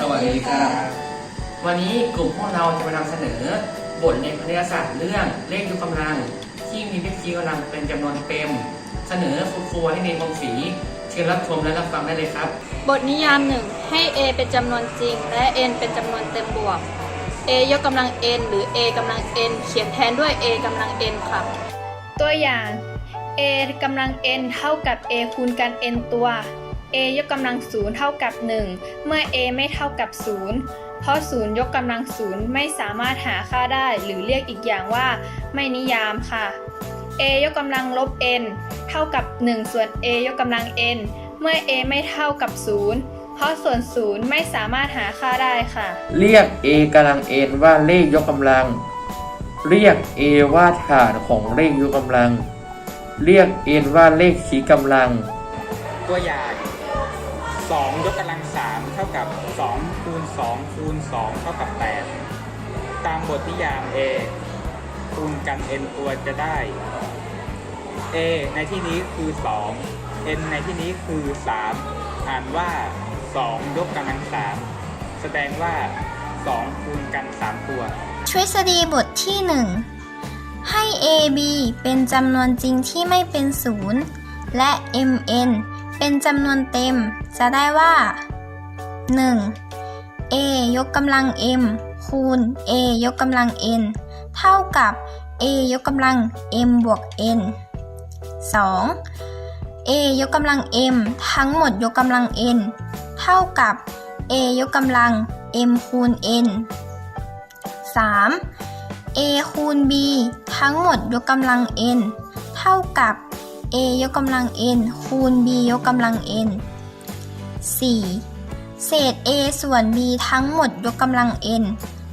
สวัสดีครับ วันนี้กลุ่มพวกเราจะมานำเสนอ บทเรียนคณิตศาสตร์เรื่องเลขยกกำลัง ที่มีเลขชี้กำลังเป็นจำนวนเต็ม เสนอคุณครูให้เรียนกงศรีเชิญรับชมและรับฟังได้เลยครับ บทนิยามหนึ่งให้ a เป็นจำนวนจริง และ n เป็นจำนวนเต็มบวก a ยกกำลัง n หรือ a กำลัง n เขียนแทนด้วย a กำลัง n ค่ะตัวอย่าง a กำลัง n เท่ากับ a คูณกัน n ตัว a ยกกำลัง0เท่ากับ 1 เมื่อ a ไม่เท่ากับ 0 เพราะ 0 ยกกำลัง0ไม่สามารถหาค่าได้ หรือเรียกอีกอย่างว่า ไม่นิยามค่ะ a ยกกำลังลบ n เท่ากับ 1 ส่วน a ยกกำลัง n เมื่อ a ไม่เท่ากับ 0 เพราะส่วน 0 ไม่สามารถหาค่าได้ค่ะ เรียก a กำลัง n ว่าเลขยกกำลัง เรียก a ว่าฐานของเลขยกกำลัง เรียก n ว่าเลขชี้กำลัง ตัวอย่าง 2 ยกกำลัง 3 เท่ากับ 2 คูณ 2 คูณ 2 เท่ากับ 8 ตามบทนิยาม a คูณกัน n ตัวจะได้ a ในที่นี้คือ 2 n ในที่นี้คือ 3 อ่านว่า 2 ยกกำลัง 3 แสดงว่า 2 คูณกัน 3 ตัว ทฤษฎีบทที่ 1 ให้ a b เป็นจำนวนจริงที่ไม่เป็นศูนย์และ m n เป็นจำนวนเต็ม จะได้ว่า 1. a ยกกำลัง m คูณ a ยกกำลัง n เท่ากับ a ยกกำลัง m บวก n 2. a ยกกำลัง m ทั้งหมดยกกำลัง n เท่ากับ a ยกกำลัง m คูณ n 3. a คูณ b ทั้งหมดยกกำลัง n เท่ากับ a ยกกำลัง n คูณ b ยกกำลัง n 4. เศษ a ส่วน b ทั้งหมดยกกำลัง n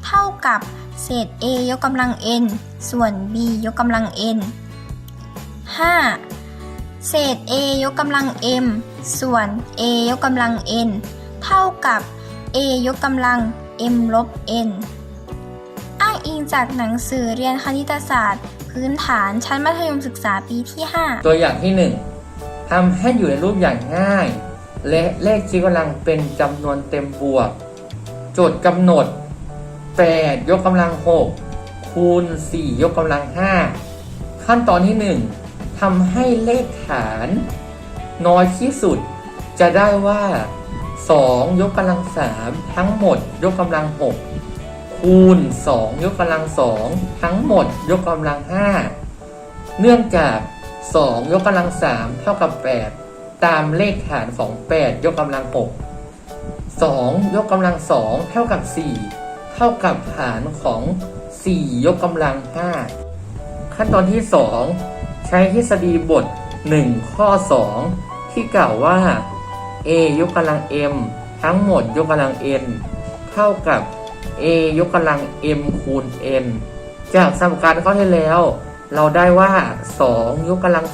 เท่ากับเศษ a ยกกำลัง n ส่วน b ยกกำลัง n 5. เศษ a ยกกำลัง m ส่วน a ยกกำลัง n เท่ากับ a ยกกำลัง m ลบ n อ้างอิงจากหนังสือเรียนคณิตศาสตร์ พื้นฐานชั้นมัธยมศึกษาปีที่ 5 ตัวอย่างที่ 1ทำให้อยู่ในรูปอย่างง่าย และเลขชี้กำลังเป็นจำนวนเต็มบวก โจทย์กำหนด 8 ยกกำลัง 6 คูณ 4 ยกกำลัง 5 ขั้นตอนที่ 1ทำให้เลขฐาน น้อยที่สุด จะได้ว่า 2 ยกกำลัง 3 ทั้งหมด ยกกำลัง 6 คูณ 2 ยกกำลัง 2 ทั้งหมด ยกกำลัง 5 เนื่องจาก 2 ยกกำลัง 3 เท่ากับ 8 ตามเลขฐานของ8ยกกำลัง 6 2 ยกกำลัง 2 เท่ากับ 4 เท่ากับฐานของ 4 ยกกำลัง 5 ขั้นตอนที่ 2 ใช้ทฤษฎีบท 1 ข้อ 2 ที่กล่าวว่า a ยกกำลัง m ทั้งหมดยกกำลัง n เท่ากับ a ยกกำลัง m คูณ n จากสมการข้อที่แล้ว เราได้ว่า 2 ยกกำลัง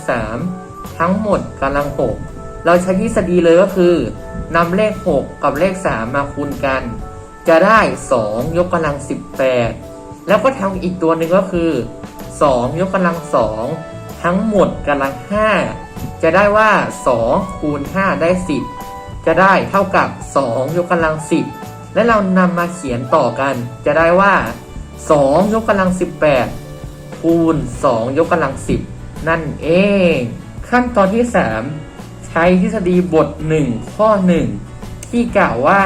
3 ทั้งหมดกำลัง 6 เราใช้ทฤษฎีเลยก็คือนำเลข 6 กับเลข 3 มาคูณกัน จะได้ 2 ยกกำลัง 18 แล้วก็ทำอีกตัวหนึ่งก็คือ 2 ยกกำลัง 2 ทั้งหมดกำลัง 5 จะได้ว่า 2 คูณ 5 ได้ 10 จะได้เท่ากับ 2 ยกกำลัง 10 และเรานำมาเขียนต่อกัน จะได้ว่า 2 ยกกำลัง 18 คูณ 2 ยกกำลัง 10 นั่นเอง ขั้นตอนที่ 3 ช้ทฤษฎีบท 1 ข้อ 1 ที่กล่าวว่า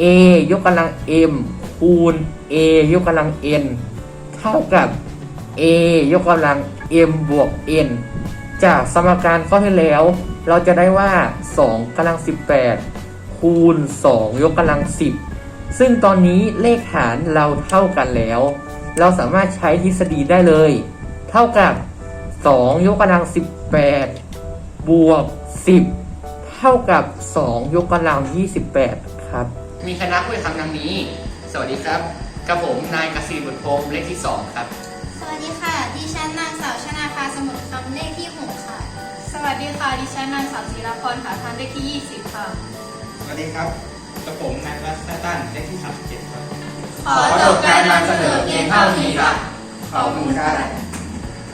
a ยกกำลัง m คูณ a ยกกำลัง n เท่ากับ a ยกกำลัง m บวก n จากสมการข้อที่แล้ว เราจะได้ว่า 2กำลัง 18 คูณ 2 ยกกำลัง 10 ซึ่งตอนนี้เลขฐานเราเท่ากันแล้ว เราสามารถใช้ทฤษฎีได้เลย เท่ากับ 2 ยกกำลัง 18 บวก 10 เท่ากับ 2 ยกกำลัง 28 ครับ มีคณะผู้ทำดังนี้ สวัสดีครับกับผมนายกสิบุตรพงศ์เลขที่ 2 ครับ สวัสดีค่ะ ดิฉันนางสาวชนาภาสมุทรคำเลขที่หกค่ะ สวัสดีค่ะ ดิฉันนางสาวศิรพรหาทานเลขที่ 20 ค่ะ สวัสดีครับกระผมนายวัฒน์ตันเลขที่37ครับ ขอจบการนำเสนอเพียงเท่านี้ค่ะขอบคุณค่ะ